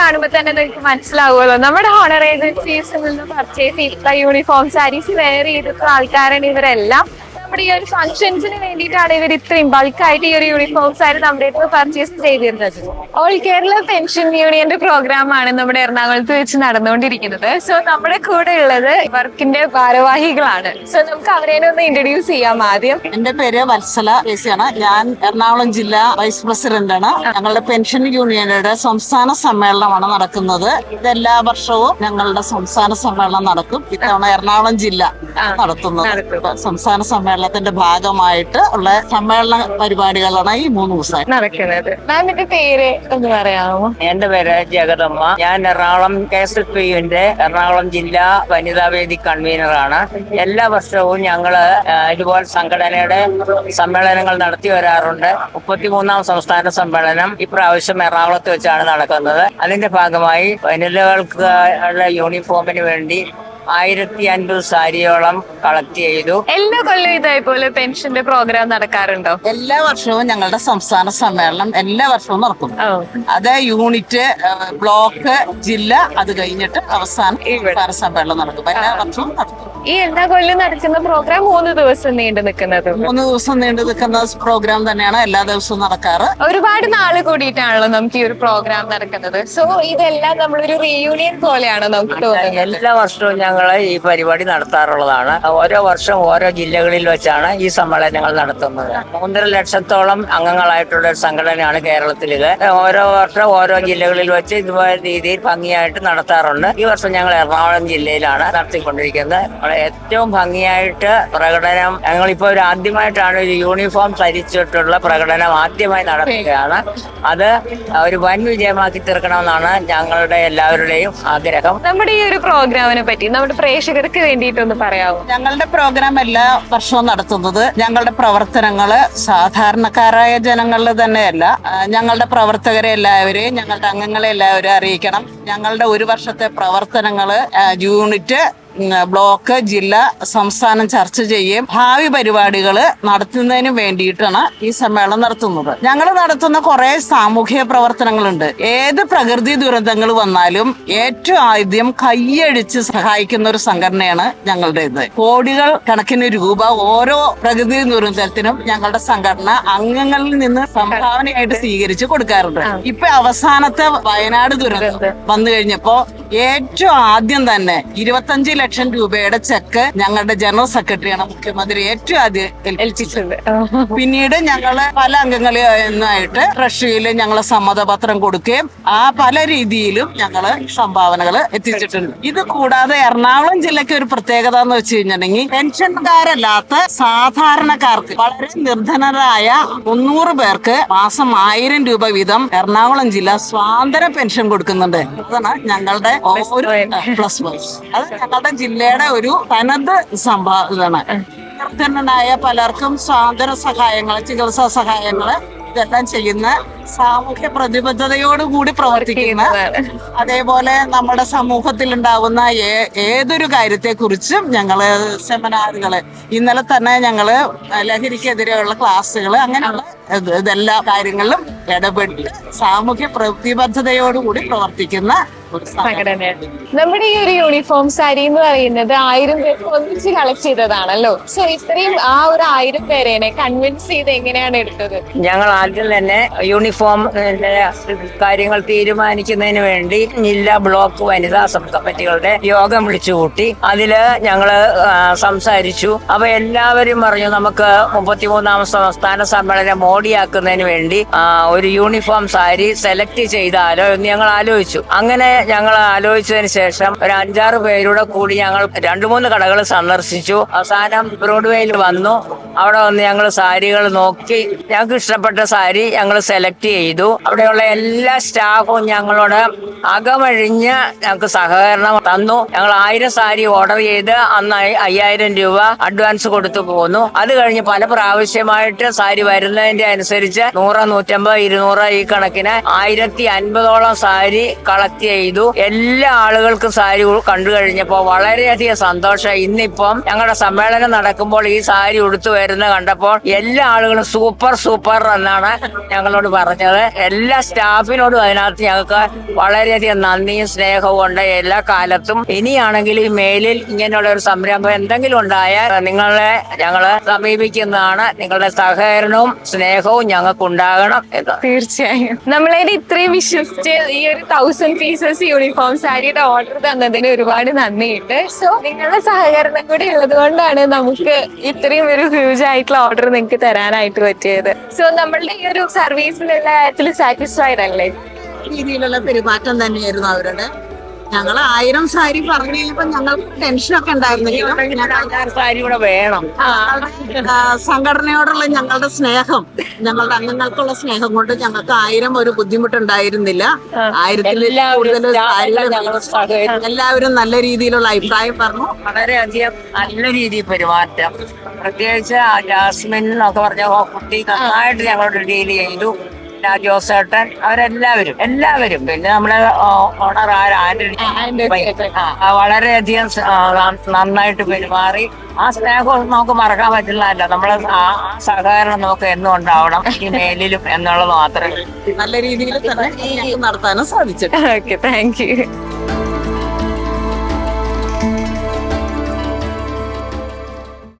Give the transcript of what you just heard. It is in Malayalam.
കാണുമ്പോൾ തന്നെ നിങ്ങൾക്ക് മനസ്സിലാവുമല്ലോ. നമ്മുടെ ഹോണർ ഏജൻസീസിൽ നിന്ന് പർച്ചേസ് ചെയ്ത യൂണിഫോം സാരീസ് വെയർ ചെയ്തിട്ടുള്ള ആൾക്കാരാണ് ഇവരെല്ലാം. നമ്മുടെ ഈ ഒരു ഫംഗ്ഷൻസിന് വേണ്ടിയിട്ടാണ് ഇവർ ഇത്രയും ബൾക്കായിട്ട് ഈ ഒരു യൂണിഫോംസ് ആയിട്ട് നമ്മുടെ അടുത്ത് പർച്ചേസ് ചെയ്തിരുന്നത്. ഓൾ കേരള പെൻഷൻ യൂണിയന്റെ പ്രോഗ്രാം ആണ് നമ്മുടെ എറണാകുളത്ത് വെച്ച് നടന്നുകൊണ്ടിരിക്കുന്നത്. സോ നമ്മുടെ കൂടെ ഉള്ളത് വർക്കിന്റെ ഭാരവാഹികളാണ്. സോ നമുക്ക് അവരെ ഒന്ന് ഇൻട്രൊഡ്യൂസ് ചെയ്യാം ആദ്യം. എന്റെ പേര് വത്സല കേസിയാണ്. ഞാൻ എറണാകുളം ജില്ലാ വൈസ് പ്രസിഡന്റ് ആണ്. ഞങ്ങളുടെ പെൻഷൻ യൂണിയനുടെ സംസ്ഥാന സമ്മേളനമാണ് നടക്കുന്നത്. ഇതെല്ലാ വർഷവും ഞങ്ങളുടെ സംസ്ഥാന സമ്മേളനം നടക്കും. ഇത്തവണ എറണാകുളം ജില്ല നടത്തുന്നത്. സംസ്ഥാന സംസ്ഥാന സമ്മേളനത്തിന്റെ ഭാഗമായിട്ട് ഉള്ള സമ്മേളന പരിപാടികളാണ് ഈ മൂന്ന് ദിവസം നടക്കുന്നത്. മാമിന്റെ പേര് ഒന്ന് പറയാമോ? എന്റെ പേര് ജഗദമ്മ. ഞാൻ എറണാകുളം കെ എസ് എഫ് യുവിന്റെ എറണാകുളം ജില്ലാ വനിതാ വേദി കൺവീനറാണ്. എല്ലാ വർഷവും ഞങ്ങൾ ഇതുപോലെ സംഘടനയുടെ സമ്മേളനങ്ങൾ നടത്തി വരാറുണ്ട്. മുപ്പത്തിമൂന്നാം സംസ്ഥാന സമ്മേളനം ഇപ്രാവശ്യം എറണാകുളത്ത് വെച്ചാണ് നടക്കുന്നത്. അതിന്റെ ഭാഗമായി വനിതകൾക്ക് യൂണിഫോമിന് വേണ്ടി ആയിരത്തി അൻപത് സാരിയോളം കളക്ട് ചെയ്തു. എല്ലാ കൊല്ലവും ഇതേപോലെ പെൻഷന്റെ പ്രോഗ്രാം നടക്കാറുണ്ടോ? എല്ലാ വർഷവും ഞങ്ങളുടെ സംസ്ഥാന സമ്മേളനം എല്ലാ വർഷവും നടക്കും. അത് യൂണിറ്റ് ബ്ലോക്ക് ജില്ല അത് കഴിഞ്ഞിട്ട് അവസാനം സമ്മേളനം നടക്കും. എല്ലാ വർഷവും നടക്കും. ഈ എല്ലാ കൊല്ലം നടക്കുന്ന പ്രോഗ്രാം മൂന്ന് ദിവസം നീണ്ടു നിൽക്കുന്നത്? മൂന്ന് ദിവസം നീണ്ടു നിൽക്കുന്ന പ്രോഗ്രാം തന്നെയാണ് എല്ലാ ദിവസവും നടക്കാറ്. ഒരുപാട് നാൾ കൂടിയിട്ടാണല്ലോ നമുക്ക് ഈ ഒരു പ്രോഗ്രാം നടക്കുന്നത്. സോ ഇതെല്ലാം നമ്മളൊരു റീയൂണിയൻ പോലെയാണ് നമുക്ക് തോന്നുന്നത്? എല്ലാ വർഷവും ഞങ്ങൾ ഈ പരിപാടി നടത്താറുള്ളതാണ്. ഓരോ വർഷം ഓരോ ജില്ലകളിൽ വെച്ചാണ് ഈ സമ്മേളനങ്ങൾ നടത്തുന്നത്. മൂന്നര ലക്ഷത്തോളം അംഗങ്ങളായിട്ടുള്ള ഒരു സംഘടനയാണ് കേരളത്തിലിത്. ഓരോ വർഷം ഓരോ ജില്ലകളിൽ വെച്ച് ഇതുപോലെ രീതിയിൽ ഭംഗിയായിട്ട് നടത്താറുണ്ട്. ഈ വർഷം ഞങ്ങൾ എറണാകുളം ജില്ലയിലാണ് നടത്തിക്കൊണ്ടിരിക്കുന്നത്. ഏറ്റവും ഭംഗിയായിട്ട് പ്രകടനം. ഞങ്ങളിപ്പോൾ ഒരു ആദ്യമായിട്ടാണ് ഒരു യൂണിഫോം ധരിച്ചിട്ടുള്ള പ്രകടനം ആദ്യമായി നടത്തുകയാണ് അത് ഒരു വൻ വിജയമാക്കി തീർക്കണമെന്നാണ് ഞങ്ങളുടെ എല്ലാവരുടെയും ആഗ്രഹം. നമ്മുടെ ഈ ഒരു പ്രോഗ്രാമിനെ പറ്റി നമ്മുടെ പ്രേക്ഷകർക്ക് വേണ്ടിയിട്ടൊന്ന് പറയാമോ ഞങ്ങളുടെ പ്രോഗ്രാം എല്ലാ വർഷവും നടത്തുന്നത് ഞങ്ങളുടെ പ്രവർത്തനങ്ങൾ സാധാരണക്കാരായ ജനങ്ങളിൽ തന്നെയല്ല. ഞങ്ങളുടെ പ്രവർത്തകരെ എല്ലാവരെയും ഞങ്ങളുടെ അംഗങ്ങളെ എല്ലാവരും അറിയിക്കണം. ഞങ്ങളുടെ ഒരു വർഷത്തെ പ്രവർത്തനങ്ങൾ യൂണിറ്റ് ബ്ലോക്ക് ജില്ല സംസ്ഥാനം ചർച്ച ചെയ്യുകയും ഭാവി പരിപാടികൾ നടത്തുന്നതിന് വേണ്ടിയിട്ടാണ് ഈ സമ്മേളനം നടത്തുന്നത്. ഞങ്ങൾ നടത്തുന്ന കുറെ സാമൂഹിക പ്രവർത്തനങ്ങളുണ്ട്. ഏത് പ്രകൃതി ദുരന്തങ്ങൾ വന്നാലും ഏറ്റവും ആദ്യം കൈയടിച്ച് സഹായിക്കുന്ന ഒരു സംഘടനയാണ് ഞങ്ങളുടേത്. കോടികൾ കണക്കിന് രൂപ ഓരോ പ്രകൃതി ദുരന്തത്തിനും ഞങ്ങളുടെ സംഘടന അംഗങ്ങളിൽ നിന്ന് സംഭാവനയായിട്ട് സ്വീകരിച്ച് കൊടുക്കാറുണ്ട്. ഇപ്പൊ അവസാനത്തെ വയനാട് ദുരന്തം. വന്നു കഴിഞ്ഞപ്പോ ഏറ്റവും ആദ്യം തന്നെ ഇരുപത്തഞ്ച് ലക്ഷം രൂപയുടെ ചെക്ക് ഞങ്ങളുടെ ജനറൽ സെക്രട്ടറിയാണ് മുഖ്യമന്ത്രി ഏറ്റവും ആദ്യം ഏൽപ്പിച്ചത്. പിന്നീട് ഞങ്ങൾ പല അംഗങ്ങളായിട്ട് ട്രഷറിയിൽ ഞങ്ങൾ സമ്മതപത്രം കൊടുക്കുകയും ആ പല രീതിയിലും ഞങ്ങൾ സംഭാവനകൾ എത്തിച്ചിട്ടുണ്ട്. ഇത് കൂടാതെ എറണാകുളം ജില്ലയ്ക്ക് ഒരു പ്രത്യേകത എന്ന് വെച്ച് കഴിഞ്ഞിട്ടുണ്ടെങ്കിൽ പെൻഷൻകാരല്ലാത്ത സാധാരണക്കാർക്ക് വളരെ നിർധനരായ മുന്നൂറ് പേർക്ക് മാസം ആയിരം രൂപ വീതം എറണാകുളം ജില്ല സ്വാതന്ത്ര്യ പെൻഷൻ കൊടുക്കുന്നുണ്ട്. അതാണ് ഞങ്ങളുടെ ഒരു പ്ലസ് പോയിന്റ് അത് ഞങ്ങളുടെ ജില്ലയുടെ ഒരു തനത് സംഭാവന നിർധനനായ പലർക്കും സ്വാതന്ത്ര്യ സഹായങ്ങൾ ചികിത്സാ സഹായങ്ങൾ ഇതെല്ലാം ചെയ്യുന്ന സാമൂഹ്യ പ്രതിബദ്ധതയോടുകൂടി പ്രവർത്തിക്കുന്ന അതേപോലെ നമ്മുടെ സമൂഹത്തിൽ ഉണ്ടാവുന്ന ഏ- ഏതൊരു കാര്യത്തെക്കുറിച്ചും ഞങ്ങൾ സെമിനാറുകൾ ഇന്നലെ തന്നെ ഞങ്ങൾ ലഹരിക്കെതിരെയുള്ള ക്ലാസ്സുകൾ അങ്ങനെയുള്ള ഇത് ഇതെല്ലാ കാര്യങ്ങളിലും ഇടപെട്ട് സാമൂഹ്യ പ്രതിബദ്ധതയോടുകൂടി പ്രവർത്തിക്കുന്ന സംഘടനയാണ്. നമ്മുടെ ഈ ഒരു യൂണിഫോം സാരി എന്ന് പറയുന്നത് ആയിരം പേർ ഒന്നിച്ച് കളക്ട് ചെയ്തതാണല്ലോ. സോ ഇത്രയും ആ ഒരു ആയിരം പേരെനെ കൺവിൻസ് ചെയ്ത് എങ്ങനെയാണ് എടുത്തത്? ഞങ്ങൾ ആദ്യം തന്നെ യൂണിഫോം കാര്യങ്ങൾ തീരുമാനിക്കുന്നതിന് വേണ്ടി ജില്ലാ ബ്ലോക്ക് വനിതാ സബ് കമ്മിറ്റികളുടെ യോഗം വിളിച്ചു കൂട്ടി അതിൽ ഞങ്ങൾ സംസാരിച്ചു. അപ്പൊ എല്ലാവരും പറഞ്ഞു നമുക്ക് മുപ്പത്തിമൂന്നാം സംസ്ഥാന സമ്മേളനം മോഡിയാക്കുന്നതിന് വേണ്ടി ഒരു യൂണിഫോം സാരി സെലക്ട് ചെയ്താലോ എന്ന് ഞങ്ങൾ ആലോചിച്ചു. അങ്ങനെ ഞങ്ങൾ ആലോചിച്ചതിന് ശേഷം ഒരു അഞ്ചാറ് പേരുടെ കൂടി ഞങ്ങൾ രണ്ടു മൂന്ന് കടകൾ സന്ദർശിച്ചു. അവസാനം ബ്രോഡ്വേയിൽ വന്നു. അവിടെ വന്ന് ഞങ്ങൾ സാരികൾ നോക്കി. ഞങ്ങൾക്ക് ഇഷ്ടപ്പെട്ട സാരി ഞങ്ങൾ സെലക്ട് ചെയ്തു. അവിടെയുള്ള എല്ലാ സ്റ്റാഫും ഞങ്ങളോട് അകമഴിഞ്ഞ് ഞങ്ങൾക്ക് സഹകരണം തന്നു. ഞങ്ങൾ ആയിരം സാരി ഓർഡർ ചെയ്ത് അന്ന് അയ്- അയ്യായിരം രൂപ അഡ്വാൻസ് കൊടുത്തു പോന്നു. അത് കഴിഞ്ഞ് പല പ്രാവശ്യമായിട്ട് സാരി വരുന്നതിന്റെ അനുസരിച്ച് നൂറ് നൂറ്റമ്പത് ഇരുന്നൂറ് ഈ കണക്കിന് ആയിരത്തി അൻപതോളം സാരി കളക്ട് ചെയ്തു. ചെയ്തു. എല്ലാ ആളുകൾക്കും സാരി കണ്ടു കഴിഞ്ഞപ്പോൾ വളരെയധികം സന്തോഷം. ഇന്നിപ്പം ഞങ്ങളുടെ സമ്മേളനം നടക്കുമ്പോൾ ഈ സാരി ഉടുത്തു വരുന്ന കണ്ടപ്പോൾ എല്ലാ ആളുകളും സൂപ്പർ സൂപ്പർ എന്നാണ് ഞങ്ങളോട് പറഞ്ഞത്. എല്ലാ സ്റ്റാഫിനോടും അതിനകത്ത് ഞങ്ങൾക്ക് വളരെയധികം നന്ദിയും സ്നേഹവും ഉണ്ട് എല്ലാ കാലത്തും. ഇനിയാണെങ്കിൽ ഈ മേലിൽ ഇങ്ങനെയുള്ള ഒരു സംരംഭം എന്തെങ്കിലും ഉണ്ടായാൽ നിങ്ങളെ ഞങ്ങൾ സമീപിക്കുന്നതാണ്. നിങ്ങളുടെ സഹകരണവും സ്നേഹവും ഞങ്ങൾക്ക് ഉണ്ടാകണം എന്ന്. തീർച്ചയായും. നമ്മളതിന് ഇത്രയും വിശ്വസിച്ച് ഈ ഒരു തൗസൻഡ് പീസസ് യൂണിഫോം സാരിയുടെ ഓർഡർ തന്നതിന് ഒരുപാട് നന്ദിയുണ്ട്. സോ നിങ്ങളുടെ സഹകരണം കൂടി ഉള്ളത് കൊണ്ടാണ് നമുക്ക് ഇത്രയും ഒരു ഹ്യൂജ് ആയിട്ടുള്ള ഓർഡർ നിങ്ങൾക്ക് തരാനായിട്ട് പറ്റിയത്. സോ നമ്മളുടെ ഈ ഒരു സർവീസിലുള്ള കാര്യത്തിൽ സാറ്റിസ്ഫൈഡ് അല്ലേ? രീതിയിലുള്ള പെരുമാറ്റം തന്നെയായിരുന്നു അവരുടെ. ഞങ്ങൾ ആയിരം സാരി പറഞ്ഞു കഴിഞ്ഞപ്പോ ഞങ്ങൾക്ക് ടെൻഷനൊക്കെ ഉണ്ടായിരുന്നെങ്കിലും സാരി കൂടെ വേണം. സംഘടനയോടുള്ള ഞങ്ങളുടെ സ്നേഹം ഞങ്ങളുടെ അംഗങ്ങൾക്കുള്ള സ്നേഹം കൊണ്ട് ഞങ്ങൾക്ക് ആയിരം ഒരു ബുദ്ധിമുട്ടുണ്ടായിരുന്നില്ല. ആയിരത്തിൽ എല്ലാവരും കൂടുതൽ സാരികൾ എല്ലാവരും നല്ല രീതിയിലുള്ള അഭിപ്രായം പറഞ്ഞു. വളരെയധികം നല്ല രീതിയിൽ പെരുമാറ്റം. പ്രത്യേകിച്ച് ജാസ്മിൻ എന്നൊക്കെ പറഞ്ഞ കുട്ടി നന്നായിട്ട് ഞങ്ങളോട് ഡീൽ ചെയ്തു. പിന്നെ ജോസേട്ടൻ അവരെല്ലാവരും എല്ലാവരും. പിന്നെ നമ്മളെ ഓണർ ആന്റണി. വളരെയധികം നന്നായിട്ട് പെരുമാറി. ആ സ്നേഹം നമുക്ക് മറക്കാൻ പറ്റുന്നതല്ല. നമ്മളെ ആ സഹകരണം നമുക്ക് എന്നും ഉണ്ടാവണം. ഈ മേലിലും എന്നുള്ളത് മാത്രമേ. നല്ല രീതിയിൽ നടത്താനും സാധിച്ചു ഓക്കെ താങ്ക് യു